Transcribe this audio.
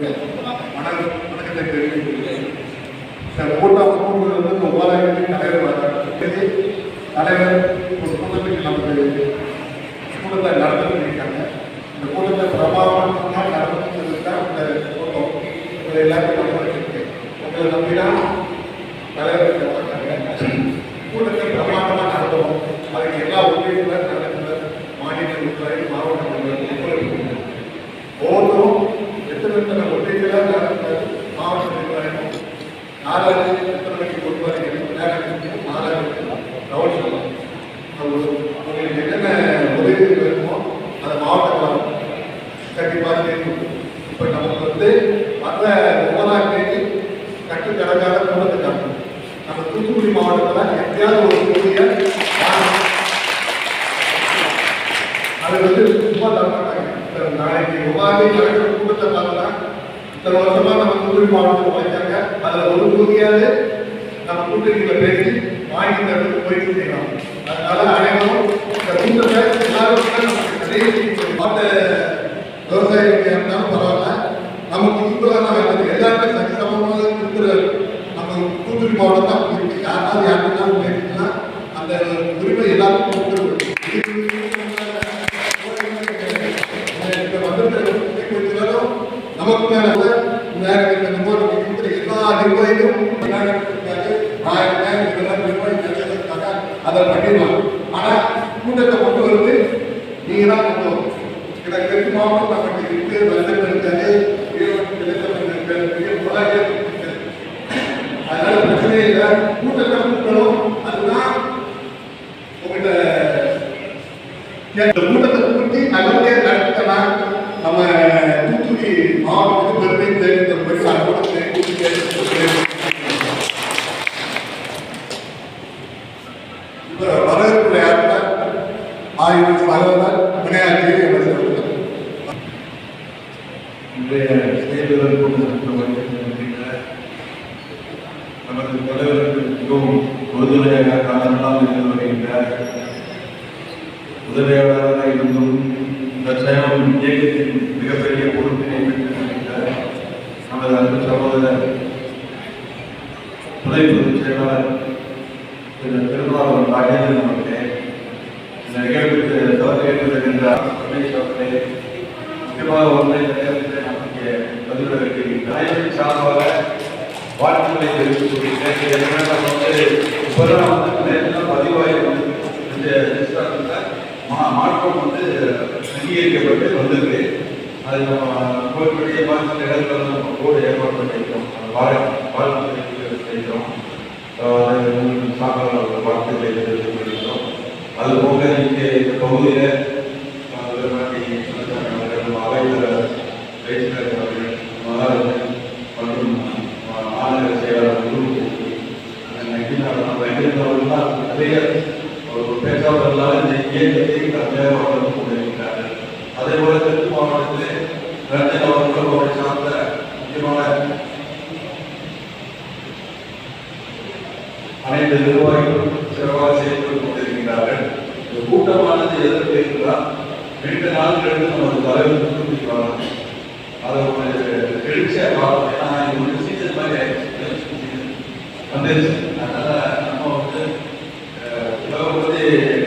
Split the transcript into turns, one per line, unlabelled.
வணக்கத்தை தெரிவித்துள்ளேன் இந்த கூட்டம் கூடுதல் வந்து உபாதாயத்தின் தலைவர் வராங்க தலைவர் ஒரு கூட்டத்துக்கு நமக்கு கூட்டத்தை நடத்திட்டு இருக்காங்க இந்த கூட்டத்தை பிரபாவமாக நடத்துறதுக்கு தான் இந்த கூட்டம் இதில் எல்லாத்தையும் நம்ம வச்சிருக்கேன் உங்களை நம்பி கண்டிப்பாக இப்போ நமக்கு வந்து மற்ற ஒவ்வொன்றாம் தேதி கட்டுக்கடங்காத கூடத்துக்காங்க நம்ம தூத்துக்குடி மாவட்டத்தில் எப்படியாவது ஒரு கூடிய அது வந்து சும்மா தரமாட்டாங்க. நாளைக்கு ஒவ்வொரு நடக்கிற கூட்டத்தை பார்த்தா இத்தனை வருஷமா நம்ம தூத்துக்குடி மாவட்டத்தில் வைத்தாங்க அதுல ஒரு தொகுதியாவது நம்ம கூட்டணிகளை பேசி வாங்கி தரத்துக்கு முயற்சி செய்யலாம் அதனால அனைவரும் இந்த கூட்டத்தை தான் இருக்கு யாராவது அந்த உரிமை எல்லாருக்கும் கொடுத்துருக்கோம் நமக்கு மேல எல்லா நிர்வாகிகளும் அதை பண்ணிடலாம். ஆனா கூட்டத்தை கொண்டு வருது நீங்க தான் கொண்டு வரணும். இதை மாவட்டம் இருக்கு அதனால கூட்டத்தை கூட்டணும் அதுதான் உங்கள்கிட்ட கூட்டத்தை கூட்டி நல்லபடியாக நடத்தலாம் நம்ம தூத்துக்குடி மாவட்டத்துக்கு பெருமை யாருன்னா ஆயிரம் பகவதர்
நமது தலைவருக்கு மிகவும் உறுதுணையாக காலமெல்லாம் இருந்து வருகின்றார் உதவியாளராக இருந்தும் இந்த சேவம் இயக்கத்தின் மிகப்பெரிய பொறுப்பினை பெற்றிருக்கின்ற நமது அன்பு சகோதரர் துணை பொதுச் செயலாளர் திரு திருமாவளவன் ராஜேந்திரன் அவர்களே இந்த நிகழ்வுக்கு தலைமையேற்று வருகின்ற ரமேஷ் அவர்களே முக்கியமாக ஒன்றை இந்த நமக்கு பதிவிடவிருக்கிறீர்கள் அனைவரின் சார்பாக வாழ்த்துக்களை தெரிவித்துக் கொள்கிறேன். நம்ம வந்து இப்போதான் வந்து நேரத்தில் வந்து இந்த மா மாற்றம் வந்து அங்கீகரிக்கப்பட்டு வந்திருக்கு. அது நம்ம கோயிலுடைய மாநில இடத்துல நம்ம கூட ஏற்பாடு பண்ணியிருக்கோம். அந்த வாழ்த்து செய்கிறோம் வாழ்த்துக்களை தெரிவித்துக் அது போக இங்கே இந்த பகுதியில் பேச்சாளர்களால் இந்த இயக்கத்தை கொண்டிருக்கிறார்கள் அதே போல தெற்கு மாவட்டத்திலே ரஞ்சன் அவர்களும் அவரை சார்ந்த முக்கியமான அனைத்து நிர்வாகிகளும் சிறப்பாக செயல்பட்டுக் கொண்டிருக்கிறார்கள் இந்த கூட்டமானது எதற்கு என்றால் ரெண்டு நாட்களுக்கு நமது தலைவர் தூத்துக்குடி அதை ஒரு எழுச்சியாக பார்த்தோம் ஏன்னா இது ஒரு சீசன் மாதிரி ஆயிடுச்சு வந்துருச்சு